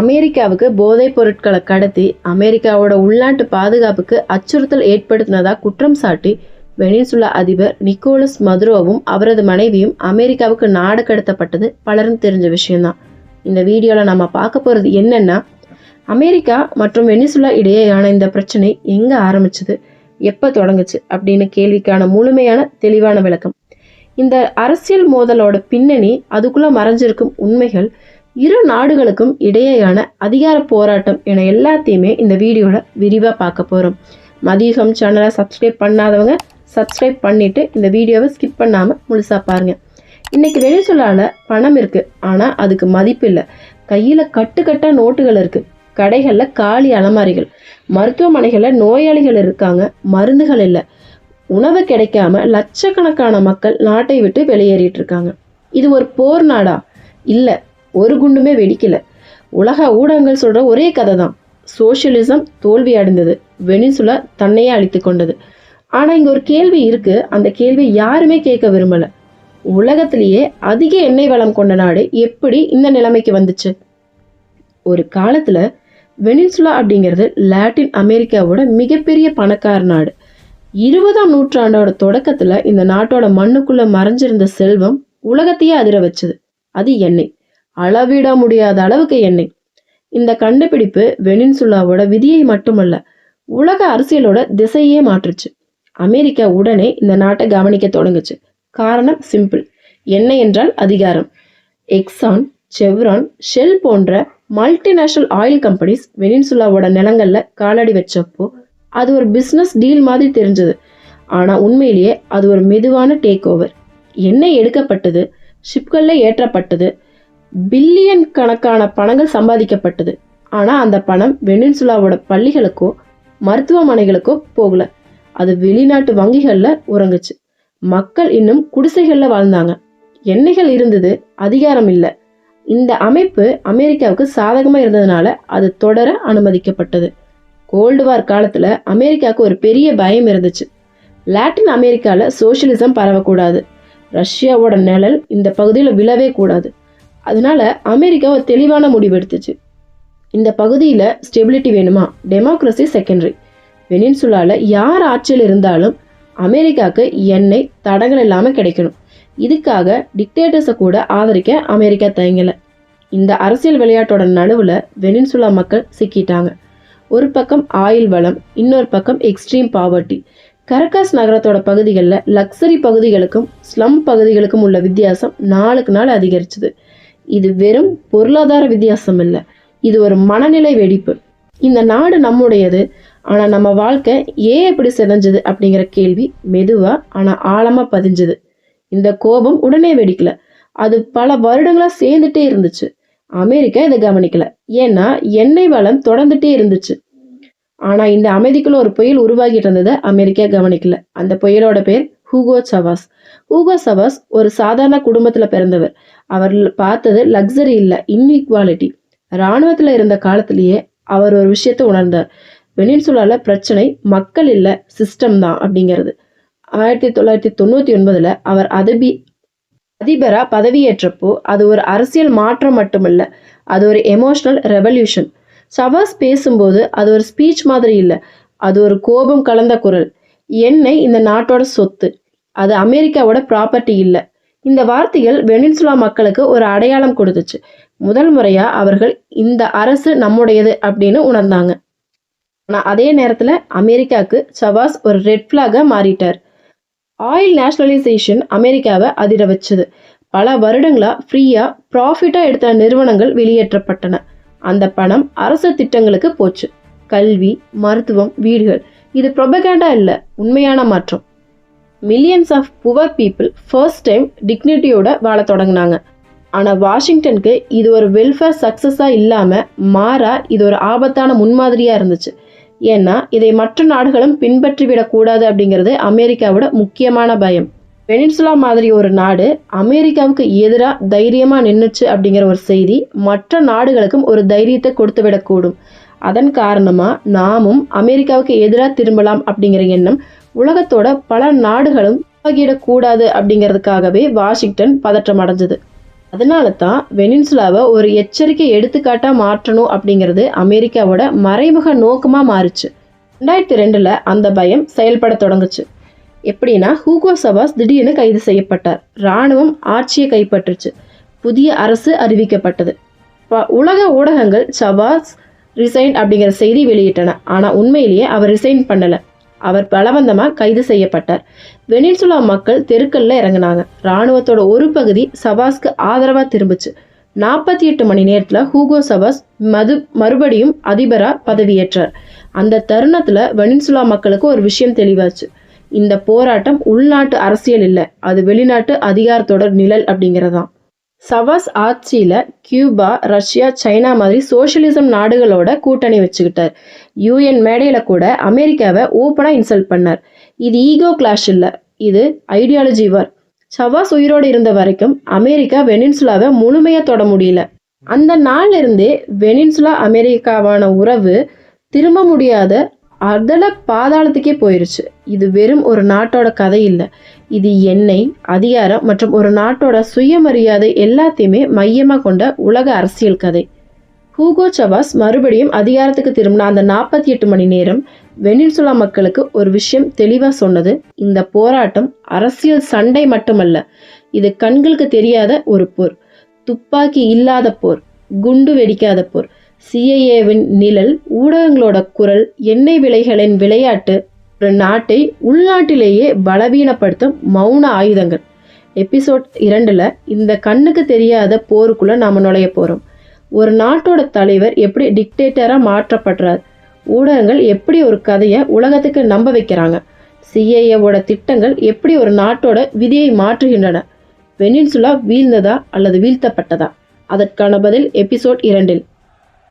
அமெரிக்காவுக்கு போதைப் பொருட்களை கடத்தி அமெரிக்காவோட உள்நாட்டு பாதுகாப்புக்கு அச்சுறுத்தல் ஏற்படுத்தினதா குற்றம் சாட்டி வெனிசுலா அதிபர் நிக்கோலஸ் மதுரோவும் அவரது மனைவியும் அமெரிக்காவுக்கு நாடு கடத்தப்பட்டது பலரும் தெரிஞ்ச விஷயம்தான். இந்த வீடியோவில் நம்ம பார்க்க போகிறது என்னன்னா அமெரிக்கா மற்றும் வெனிசுலா இடையேயான இந்த பிரச்சனை எங்கே ஆரம்பிச்சது எப்போ தொடங்குச்சு அப்படின்னு கேள்விக்கான முழுமையான தெளிவான விளக்கம். இந்த அரசியல் மோதலோட பின்னணி அதுக்குள்ள மறைஞ்சிருக்கும் உண்மைகள் இரு நாடுகளுக்கும் இடையேயான அதிகார போராட்டம் என எல்லாத்தையுமே இந்த வீடியோவில் விரிவாக பார்க்க போகிறோம் மதியகம் சேனலை சப்ஸ்கிரைப் பண்ணாதவங்க சப்ஸ்கிரைப் பண்ணிவிட்டு இந்த வீடியோவை ஸ்கிப் பண்ணாமல் முழுசாக பாருங்கள் இன்றைக்கி வெனிசுலாவில் பணம் இருக்குது ஆனால் அதுக்கு மதிப்பு இல்லை. கையில் கட்டுக்கட்டாக நோட்டுகள் இருக்குது கடைகளில் காலி அலமாரிகள் மருத்துவமனைகளில் நோயாளிகள் இருக்காங்க மருந்துகள் இல்லை. உணவு கிடைக்காம லட்சக்கணக்கான மக்கள் நாட்டை விட்டு வெளியேறிட்டு இருக்காங்க. இது ஒரு போர் நாடா? இல்லை ஒரு குண்டுமே வெடிக்கல. உலக ஊடகங்கள் சொல்கிற ஒரே கதை தான் சோஷியலிசம் தோல்வி அடைந்தது. வெனிசுலா தன்னையே அழித்து கொண்டது. ஆனால் இங்கே ஒரு கேள்வி இருக்குது அந்த கேள்வி யாருமே கேட்க விரும்பலை. உலகத்திலேயே அதிக எண்ணெய் வளம் கொண்ட நாடு எப்படி இந்த நிலைமைக்கு வந்துச்சு? ஒரு காலத்தில் வெனிசுலா அப்படிங்கிறது லாட்டின் அமெரிக்காவோட மிகப்பெரிய பணக்கார நாடு. இருபதாம் நூற்றாண்டோட தொடக்கத்தில் இந்த நாட்டோட மண்ணுக்குள்ளே மறைஞ்சிருந்த செல்வம் உலகத்தையே அதிர வச்சது. அது எண்ணெய். அளவிட முடியாத அளவுக்கு எண்ணெய். இந்த கண்டுபிடிப்பு வெனின்சுலாவோட விதியை மட்டுமல்ல உலக அரசியலோட திசையே மாற்றுச்சு. அமெரிக்கா உடனே இந்த நாட்டை கவனிக்க தொடங்குச்சு. காரணம் சிம்பிள் எண்ணெய் என்றால் அதிகாரம். எக்ஸான் செவ்ரான் ஷெல் போன்ற மல்டிநேஷனல் ஆயில் கம்பெனிஸ் வெனின்சுலாவோட நிலங்கள்ல காலடி வச்சப்போ அது ஒரு பிஸ்னஸ் டீல் மாதிரி தெரிஞ்சது. ஆனால் உண்மையிலேயே அது ஒரு மெதுவான டேக் ஓவர் எண்ணெய் எடுக்கப்பட்டது ஷிப்களில் ஏற்றப்பட்டது பில்லியன் கணக்கான பணங்கள் சம்பாதிக்கப்பட்டது. ஆனால் அந்த பணம் வெனின்சுலாவோட பள்ளிகளுக்கோ மருத்துவமனைகளுக்கோ போகல. அது வெளிநாட்டு வங்கிகளில் உறங்குச்சு. மக்கள் இன்னும் குடிசைகளில் வாழ்ந்தாங்க. எண்ணெய்கள் இருந்தது அதிகாரம் இல்லை. இந்த அமைப்பு அமெரிக்காவுக்கு சாதகமாக இருந்ததுனால அது தொடர அனுமதிக்கப்பட்டது. கோல்டு வார் காலத்தில் அமெரிக்காவுக்கு ஒரு பெரிய பயம் இருந்துச்சு. லாட்டின் அமெரிக்காவில் சோசியலிசம் பரவக்கூடாது. ரஷ்யாவோட நிழல் இந்த பகுதியில் விழவே கூடாது. அதனால அமெரிக்கா ஒரு தெளிவான முடிவு எடுத்துச்சு. இந்த பகுதியில் ஸ்டெபிலிட்டி வேணுமா? Democracy secondary. வெனின்சுலாவில் யார் ஆட்சியில் இருந்தாலும் அமெரிக்காவுக்கு எண்ணெய் தடங்கள் இல்லாமல் கிடைக்கணும். இதுக்காக டிக்டேட்டர்ஸை கூட ஆதரிக்க அமெரிக்கா தயங்கலை. இந்த அரசியல் விளையாட்டோட நடுவில் வெனின்சுலா மக்கள் சிக்கிட்டாங்க. ஒரு பக்கம் ஆயில் வளம் இன்னொரு பக்கம் எக்ஸ்ட்ரீம் பாவர்ட்டி கரகாஸ் நகரத்தோட பகுதிகளில் லக்ஸரி பகுதிகளுக்கும் ஸ்லம் பகுதிகளுக்கும் உள்ள வித்தியாசம் நாளுக்கு நாள் அதிகரிச்சுது. இது வெறும் பொருளாதார வித்தியாசம் இல்லை. இது ஒரு மனநிலை வெடிப்பு. இந்த நாடு நம்முடையது. ஆனால் நம்ம வாழ்க்கை ஏன் எப்படி செதஞ்சது அப்படிங்கிற கேள்வி மெதுவாக ஆனால் ஆழமாக பதிஞ்சுது. இந்த கோபம் உடனே வெடிக்கல. அது பல வருடங்களாக சேர்ந்துட்டே இருந்துச்சு. அமெரிக்கா இதை கவனிக்கல. ஏன்னா எண்ணெய் வளம் தொடர்ந்துட்டே இருந்துச்சு. ஆனால் இந்த அமைதிக்குள்ள ஒரு புயல் உருவாகிட்டு இருந்ததை அமெரிக்கா கவனிக்கல. அந்த புயலோட பேர் ஹூகோ சவாஸ். ஊகோ சவாஸ் ஒரு சாதாரண குடும்பத்துல பிறந்தவர். அவர் பார்த்தது லக்ஸரி இல்ல இன்இக்வாலிட்டி இராணுவத்துல இருந்த காலத்திலேயே அவர் ஒரு விஷயத்த உணர்ந்தார். வெனின்சுலால பிரச்சனை மக்கள் இல்ல சிஸ்டம் தான் அப்படிங்கிறது. ஆயிரத்தி தொள்ளாயிரத்தி தொண்ணூத்தி ஒன்பதுல அவர் அதபி அதிபரா பதவியேற்றப்போ அது ஒரு அரசியல் மாற்றம் மட்டுமல்ல அது ஒரு எமோஷனல் ரெவல்யூஷன் சவாஸ் பேசும்போது அது ஒரு ஸ்பீச் மாதிரி இல்லை அது ஒரு கோபம் கலந்த குரல். என்னை இந்த நாட்டோட சொத்து அது அமெரிக்காவோட ப்ராப்பர்ட்டி இல்லை. இந்த வார்த்தைகள் வெனின்சுலா மக்களுக்கு ஒரு அடையாளம் கொடுத்துச்சு. முதல் முறையா அவர்கள் இந்த அரசு நம்முடையது அப்படின்னு உணர்ந்தாங்க. ஆனால் அதே நேரத்தில் அமெரிக்காவுக்கு சவாஸ் ஒரு ரெட் ஃபிளாக மாறிட்டார். ஆயில் நேஷனலைசேஷன் அமெரிக்காவை அதிர வச்சது. பல வருடங்களா ஃப்ரீயாக ப்ராஃபிட்டாக எடுத்த நிறுவனங்கள் வெளியேற்றப்பட்டன. அந்த பணம் அரசு திட்டங்களுக்கு போச்சு. கல்வி மருத்துவம் வீடுகள். இது ப்ரொபகேண்டா இல்லை உண்மையான மாற்றம். Millions of poor people first time டிக்னிட்டியோட வாழ தொடங்கினாங்க. ஆனால் வாஷிங்டனுக்கு இது ஒரு வெல்ஃபேர் சக்ஸஸாக இல்லாமல் மாறா இது ஒரு ஆபத்தான முன்மாதிரியாக இருந்துச்சு. ஏன்னா இதை மற்ற நாடுகளும் பின்பற்றி விடக்கூடாது அப்படிங்கிறது அமெரிக்காவோட முக்கியமான பயம். வெனின்சுலா மாதிரி ஒரு நாடு அமெரிக்காவுக்கு எதிராக தைரியமாக நின்றுச்சு அப்படிங்கிற ஒரு செய்தி மற்ற நாடுகளுக்கும் ஒரு தைரியத்தை கொடுத்து விடக்கூடும் அதன் காரணமாக நாமும் அமெரிக்காவுக்கு எதிராக திரும்பலாம் அப்படிங்கிற எண்ணம் உலகத்தோட பல நாடுகளும் பகிடக்கூடாது அப்படிங்கிறதுக்காகவே வாஷிங்டன் பதற்றம் அடைஞ்சது. அதனால தான் வெனின்சுலாவை ஒரு எச்சரிக்கை எடுத்துக்காட்டாக மாற்றணும் அப்படிங்கிறது அமெரிக்காவோட மறைமுக நோக்கமாக மாறுச்சு. ரெண்டாயிரத்தி ரெண்டில் அந்த பயம் செயல்பட தொடங்குச்சு. எப்படின்னா ஹூகோ சவாஸ் திடீர்னு கைது செய்யப்பட்டார். இராணுவம் ஆட்சியை கைப்பற்றுச்சு. புதிய அரசு அறிவிக்கப்பட்டது. உலக ஊடகங்கள் சவாஸ் ரிசைன் அப்படிங்கிற செய்தி வெளியிட்டன. ஆனால் உண்மையிலேயே அவர் ரிசைன் பண்ணலை. அவர் பலவந்தமாக கைது செய்யப்பட்டார். வெனின்சுலா மக்கள் தெருக்கல்ல இறங்குனாங்க. இராணுவத்தோட ஒரு பகுதி சபாஸ்க்கு ஆதரவாக திரும்பிச்சு. நாற்பத்தி எட்டு மணி நேரத்தில் ஹூகோ சவாஸ் மது மறுபடியும் அதிபராக பதவியேற்றார். அந்த தருணத்தில் வெனின்சுலா மக்களுக்கு ஒரு விஷயம் தெளிவாச்சு. இந்த போராட்டம் உள்நாட்டு அரசியல் இல்லை அது வெளிநாட்டு அதிகாரத்தோட நிழல் அப்படிங்கிறதான். சவாஸ் ஆட்சியில் கியூபா ரஷ்யா சைனா மாதிரி சோஷியலிசம் நாடுகளோட கூட்டணி வச்சுக்கிட்டார். யூஎன் மேடையில் கூட அமெரிக்காவை ஓப்பனாக இன்சல்ட் பண்ணார். இது ஈகோ கிளாஷ் இல்லை இது ஐடியாலஜி வார் சவாஸ் உயிரோடு இருந்த வரைக்கும் அமெரிக்கா வெனின்சுலாவை முழுமையாக தொட முடியல. அந்த நாள்ல இருந்தே வெனின்சுலா அமெரிக்காவான உறவு திரும்ப முடியாத அதல பாதாளத்துக்கே போயிருச்சு. இது வெறும் ஒரு நாட்டோட கதை இல்லை இது எண்ணெய் அதிகாரம் மற்றும் ஒரு நாட்டோட சுயமரியாதை எல்லாத்தையுமே மையமாக கொண்ட உலக அரசியல் கதை. ஹூகோ சவாஸ் மறுபடியும் அதிகாரத்துக்கு திரும்பின அந்த நாற்பத்தி எட்டு மணி நேரம் வெனின்சுலா மக்களுக்கு ஒரு விஷயம் தெளிவாக சொன்னது இந்த போராட்டம் அரசியல் சண்டை மட்டுமல்ல இது கண்களுக்கு தெரியாத ஒரு போர். துப்பாக்கி இல்லாத போர் குண்டு வெடிக்காத போர். சிஐஏவின் நிழல் ஊடகங்களோட குரல் எண்ணெய் விலைகளின் விளையாட்டு நாட்டை உள்நாட்டிலேயே பலவீனப்படுத்தும் மௌன ஆயுதங்கள். எபிசோட் இரண்டில் இந்த கண்ணுக்கு தெரியாத போருக்குள்ளே நாம் நுழைய போகிறோம் ஒரு நாட்டோட தலைவர் எப்படி டிக்டேட்டராக மாற்றப்படுறார்? ஊடகங்கள் எப்படி ஒரு கதையை உலகத்துக்கு நம்ப வைக்கிறாங்க? சிஐஏவோட திட்டங்கள் எப்படி ஒரு நாட்டோட விதியை மாற்றுகின்றன? வெனின்சுலா வீழ்ந்ததா அல்லது வீழ்த்தப்பட்டதா? அதற்கான பதில் எபிசோட் இரண்டில்.